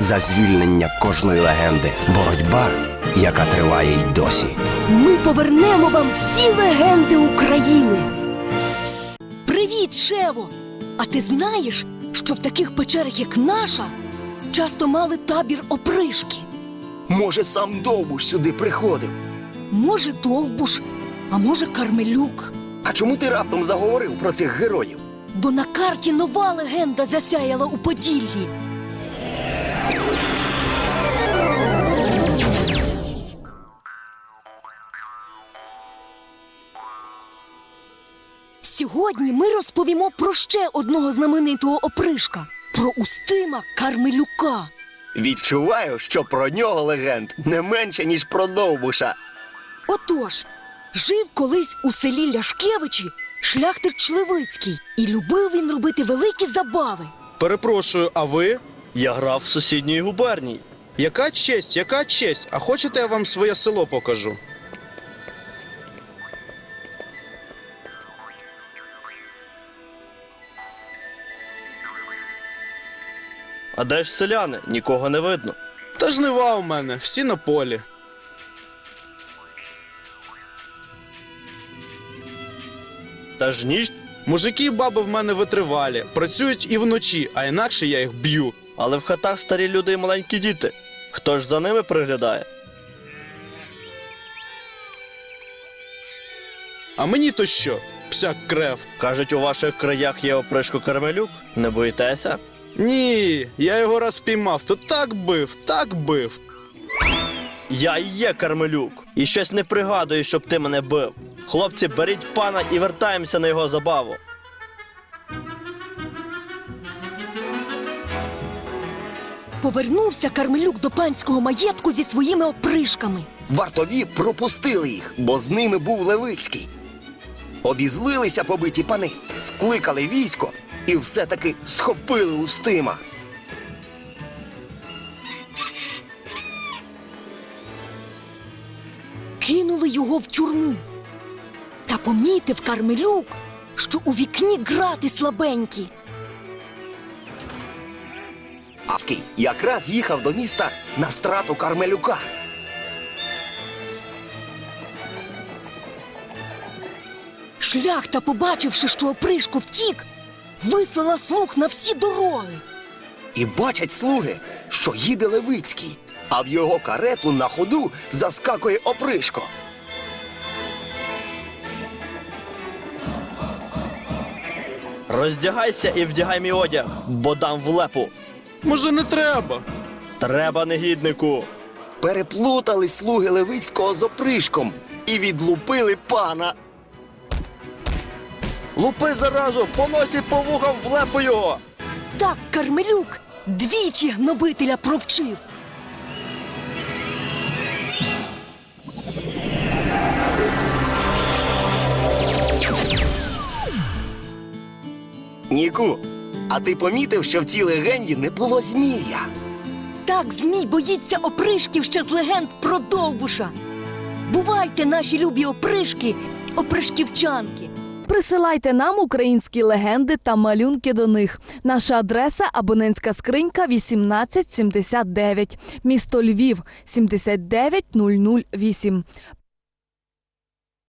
за звільнення кожної легенди. Боротьба, яка триває й досі. Ми повернемо вам всі легенди України. Привіт, Шево! А ти знаєш, що в таких печерах, як наша, часто мали табір опришки? Може, сам Довбуш сюди приходив. Може, Довбуш, а може, Кармелюк. А чому ти раптом заговорив про цих героїв? Бо на карті нова легенда засяяла у Поділлі. Сьогодні ми розповімо про ще одного знаменитого опришка про Устима Кармелюка. Відчуваю, що про нього легенд не менше, ніж про Довбуша. Отож, жив колись у селі Ляшкевичі шляхтич Члевицький, і любив він робити великі забави. Перепрошую, а ви? Я грав в сусідній губернії. Яка честь, яка честь? А хочете я вам своє село покажу? А де ж селяни? Нікого не видно. Та жнива у мене, всі на полі. Та ж ніч, Мужики і баби в мене витривалі, працюють і вночі, а інакше я їх б'ю. Але в хатах старі люди і маленькі діти. Хто ж за ними приглядає? А мені то що? Псяк крев. Кажуть, у ваших краях є опришко Кармелюк. Не боїтеся? Ні, я його раз піймав, то так бив, так бив. Я і є Кармелюк. І щось не пригадую, щоб ти мене бив. Хлопці, беріть пана і вертаємося на його забаву. Повернувся Кармелюк до панського маєтку зі своїми опришками. Вартові пропустили їх, бо з ними був Левицький. Обізлилися побиті пани, скликали військо і все-таки схопили Устима. кинули його в тюрму. Та помітив Кармелюк, що у вікні грати слабенькі. Аский якраз їхав до міста на страту Кармелюка. Шляхта, побачивши, що опришко втік, вислала слуг на всі дороги. І бачать слуги, що їде Левицький, а в його карету на ходу заскакує опришко. Роздягайся і вдягай мій одяг, бо дам в лепу. Може, не треба? Треба, негіднику. Переплутали слуги Левицького з опришком і відлупили пана. Лупи заразу, по носі по вухам в лепу його. Так Кармелюк двічі гнобителя провчив. Ніку, а ти помітив, що в цій легенді не було змія? Так Змій боїться опришків ще з легенд про Довбуша. Бувайте, наші любі опришки, опришківчанки. Присилайте нам українські легенди та малюнки до них. Наша адреса абонентська скринька 1879, місто Львів 79008.